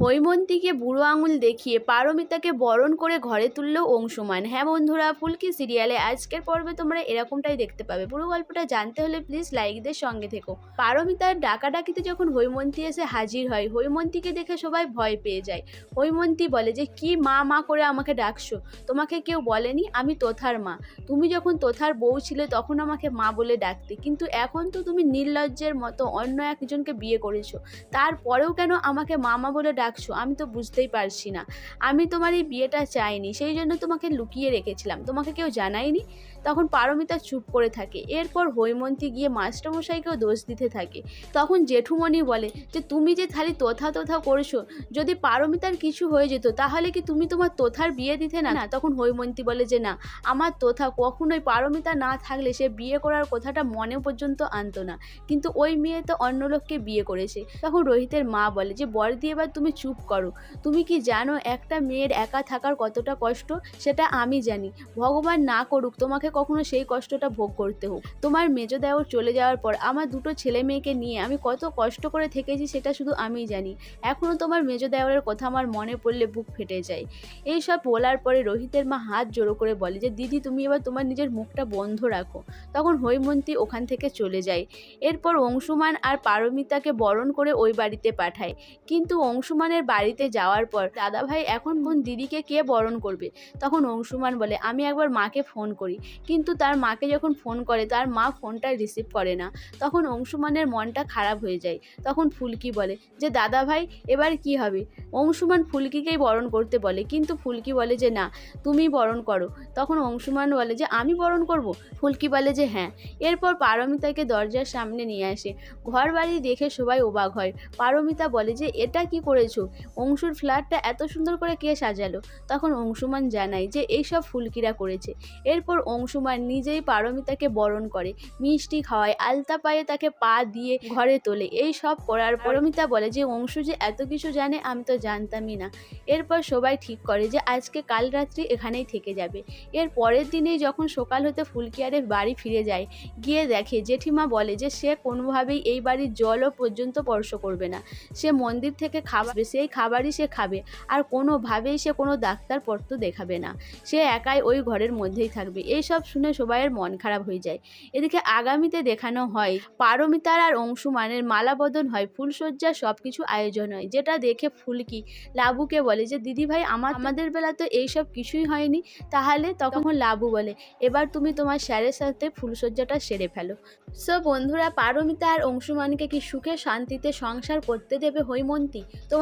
হৈমন্তীকে বুড়ো আঙুল দেখিয়ে পারমিতাকে বরণ করে ঘরে তুলল অংশুমান। হ্যাঁ বন্ধুরা, ফুলকি সিরিয়ালে আজকের পর্বে তোমরা এরকমটাই দেখতে পাবে। পুরো গল্পটা জানতে হলে প্লিজ লাইকদের সঙ্গে থেকো। পারমিতার ডাকাডাকিতে যখন হৈমন্তী এসে হাজির হয়, হৈমন্তীকে দেখে সবাই ভয় পেয়ে যায়। হৈমন্তী বলে যে, কি মা মা করে আমাকে ডাকছো? তোমাকে কেউ বলেনি? আমি তোথার মা। তুমি যখন তোথার বউ ছিলে তখন আমাকে মা বলে ডাকতে। কিন্তু এখন তো তুমি নির্লজ্জের মতো অন্য একজনকে বিয়ে করেছ। তারপরেও কেন আমাকে মামা বলে ডাকছো আমি তো বুঝতেই পারছি না। আমি তোমার এই বিয়েটা চাইনি সেই জন্য তোমাকে লুকিয়ে রেখেছিলাম তোমাকে কেউ জানায়নি? তখন পারমিতা চুপ করে থাকে এরপর হৈমন্তী গিয়ে মাস্টারমশাইকেও দোষ দিতে থাকে। তখন জেঠুমণি বলে যে তুমি যে খালি তোথা তোথা করছ যদি পারমিতার কিছু হয়ে যেত তাহলে কি তুমি তোমার তোথার বিয়ে দিতে না? না। তখন হৈমন্তী বলে যে না আমার তোথা কখনোই পারমিতা না থাকলে সে বিয়ে করার কথাটা মনে পর্যন্ত আনতো না। কিন্তু ওই মেয়ে তো অন্য লোককে বিয়ে করেছে। তখন রোহিতের মা বলে যে বর দিয়ে এবার তুমি চুপ করো। তুমি কি জানো একটা মেয়ের একা থাকার কতটা কষ্ট? সেটা আমি জানি। ভগবান না করুক, তোমাকে কখনো সেই কষ্টটা ভোগ করতে হোক। তোমার মেজ দেওর চলে যাওয়ার পর আমার দুটো ছেলে মেয়েকে নিয়ে আমি কত কষ্ট করে থেকেছি সেটা শুধু আমিই জানি। এখনও তোমার মেজ দেওয়ারের কথা আমার মনে পড়লে বুক ফেটে যায়। এইসব বলার পরে রোহিতের মা হাত জোড়ো করে বলে যে, দিদি, তুমি এবার তোমার নিজের মুখটা বন্ধ রাখো। তখন হৈমন্তী ওখান থেকে চলে যায়। এরপর অংশুমান আর পারমিতাকে বরণ করে ওই বাড়িতে পাঠায়। কিন্তু অংশুমানের বাড়িতে যাওয়ার পর দাদাভাই এখন বোন দিদিকে কে বরণ করবে? তখন অংশুমান বলে, আমি একবার মাকে ফোন করি। কিন্তু তার মাকে যখন ফোন করে, তার মা ফোনটা রিসিভ করে না। তখন অংশুমানের মনটা খারাপ হয়ে যায়। তখন ফুলকি বলে, যে দাদা ভাই এবার কি হবে? অংশুমান ফুলকিকেই বরণ করতে বলে, কিন্তু ফুলকি বলে যে, না, তুমি বরণ করো। তখন অংশুমান বলে যে, আমি বরণ করব? ফুলকি বলে যে হ্যাঁ। এরপর পারমিতাকে দরজার সামনে নিয়ে আসে। ঘর বাড়ি দেখে সবাই অবাক হয়। পারমিতা বলে যে, এটা কি করেছ অংশুর ফ্ল্যাটটা এত সুন্দর করে কে সাজালো? তখন অংশুমান জানায় যে এইসব ফুলকিরা করেছে। এরপর অংশুমান নিজেই পারমিতাকে বরণ করে মিষ্টি খাওয়ায় আলতা পায়ে তাকে পা দিয়ে ঘরে তোলে। এই সব করার পরমিতা বলে যে অংশু যে এত কিছু জানে আমি তো জানতামই না। এরপর সবাই ঠিক করে যে আজকে কাল রাত্রি এখানেই থেকে যাবে। এর পরের দিনেই যখন সকাল হতে ফুলকিয়ারে বাড়ি ফিরে যায় গিয়ে দেখে জেঠিমা বলে যে সে কোনোভাবেই এই বাড়ির জলও পর্যন্ত স্পর্শ করবে না। সে মন্দির থেকে খাবার সেই খাবারই সে খাবে। আর কোনোভাবেই সে কোনো ডাক্তারপত্র দেখাবে না। সে একাই ওই ঘরের মধ্যেই থাকবে। এই সব শুনে সবাইয়ের মন খারাপ হয়ে যায়। এদিকে আগামীতে দেখানো হয়, পারমিতার আর অংশুমানের মালাবদন হয় ফুলসজ্জা সব কিছু আয়োজন হয়। যেটা দেখে ফুলকি লাবুকে বলে যে দিদি ভাই আমার আমাদের বেলা তো এইসব কিছুই হয়নি। তাহলে তখন লাবু বলে, এবার তুমি তোমার স্যারের সাথে ফুলসজ্জাটা সেরে ফেলো। সো বন্ধুরা, পারমিতা আর অংশুমানকে কি সুখে শান্তিতে সংসার করতে দেবে হৈমন্তী?